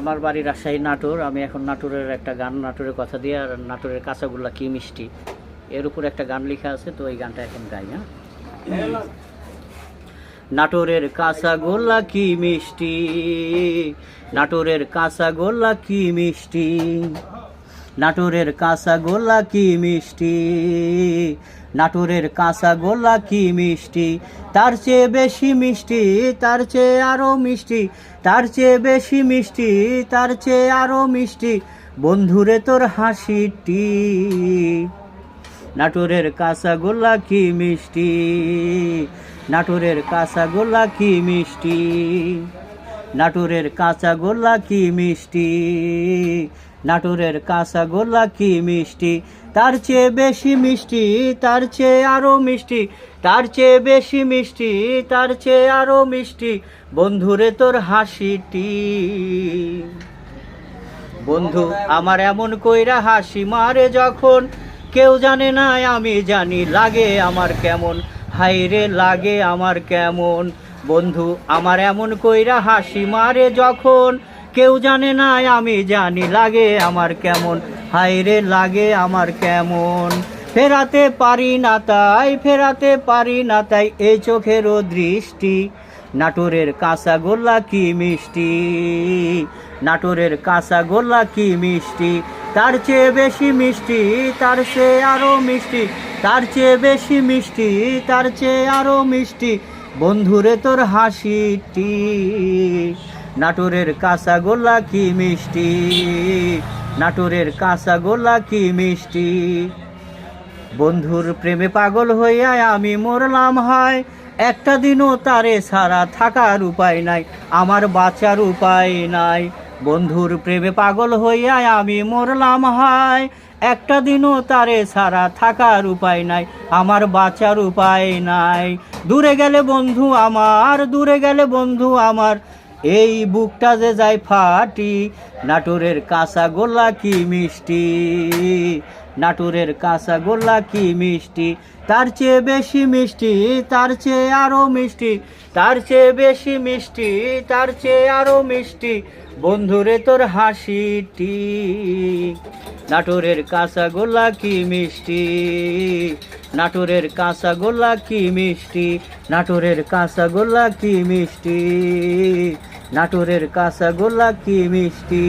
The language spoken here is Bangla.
আমার বাড়ি রাজশাহী নাটোর। আমি এখন নাটোরের একটা গান, নাটোরের কথা দিয়ে, আর নাটোরের কাঁচাগোল্লা কি মিষ্টি। এর উপর একটা গান লেখা আছে, তো এই গানটা এখন গাই হ্যাঁ? নাটোরের কাঁচাগোল্লা কি মিষ্টি? নাটোরের কাঁচাগোল্লা কি মিষ্টি? নাটোরের কাঁচাগোল্লা কি মিষ্টি? নাটোরের কাঁচাগোল্লা কি মিষ্টি? তার চেয়ে বেশি মিষ্টি, তার চেয়ে আরও মিষ্টি, তার চেয়ে বেশি মিষ্টি, তার চেয়ে আরও মিষ্টি, বন্ধুরে তোর হাসিটি। নাটোরের কাঁচাগোল্লা কি মিষ্টি? নাটোরের কাঁচাগোল্লা কি মিষ্টি? নাটোরের কাঁচাগোল্লা কি মিষ্টি? নাটোরের কাঁচাগোল্লা কি মিষ্টি, তার চেয়ে বেশি মিষ্টি, তার চেয়ে আরও মিষ্টি, তার চেয়ে বেশি মিষ্টি, তার চেয়ে আরও মিষ্টি, বন্ধুরে তোর হাসিটি। বন্ধু, আমার এমন কইরা হাসি মারে যখন, কেউ জানে না আমি জানি লাগে আমার কেমন হাইরে লাগে আমার কেমন। বন্ধু, আমার এমন কইরা হাসি মারে যখন কেউ জানে না, আমি জানি লাগে আমার কেমন। হাইরে লাগে আমার কেমন। ফেরাতে পারি না তাই, ফেরাতে পারি না তাই এই চোখেরও দৃষ্টি। নাটোরের কাঁচা গোল্লা কি মিষ্টি? নাটোরের কাঁচা গোল্লা কি মিষ্টি? তার চেয়ে বেশি মিষ্টি, তার চেয়ে আরও মিষ্টি। তার চেয়ে বেশি মিষ্টি, তার চেয়ে আরও মিষ্টি। বন্ধুরে তোর হাসিটি। নাটোরের কাঁচা গোল্লা কি মিষ্টি? নাটোরের কাঁচা গোল্লা কি মিষ্টি? বন্ধুর প্রেমে পাগল হইয়া আমি মরলাম হয়, একটা দিনও তারে ছাড়া থাকার উপায় নাই, আমার বাঁচার উপায় নাই। বন্ধুর প্রেমে পাগল হইয়া আমি মরলাম হয়, একটা দিনও তারে ছাড়া থাকার উপায় নাই, আমার বাঁচার উপায় নাই। দূরে গেলে বন্ধু আমার, দূরে গেলে বন্ধু আমার এই বুকটা যে যায় ফাটি, নাটোরের কাঁচা গোল্লা কি মিষ্টি? নাটোরের কাঁচা গোল্লা কি মিষ্টি? তার চেয়ে বেশি মিষ্টি, তার চেয়ে আরও মিষ্টি, তার চেয়ে বেশি মিষ্টি, তার চেয়ে আরও মিষ্টি, বন্ধুরে তোর হাসিটি। নাটোরের কাঁচা গোল্লা কি মিষ্টি? নাটোরের কাঁচা গোল্লা কি মিষ্টি? নাটোরের কাঁচা কি মিষ্টি? নাটোরের কাঁচা গোল্লা কি মিষ্টি?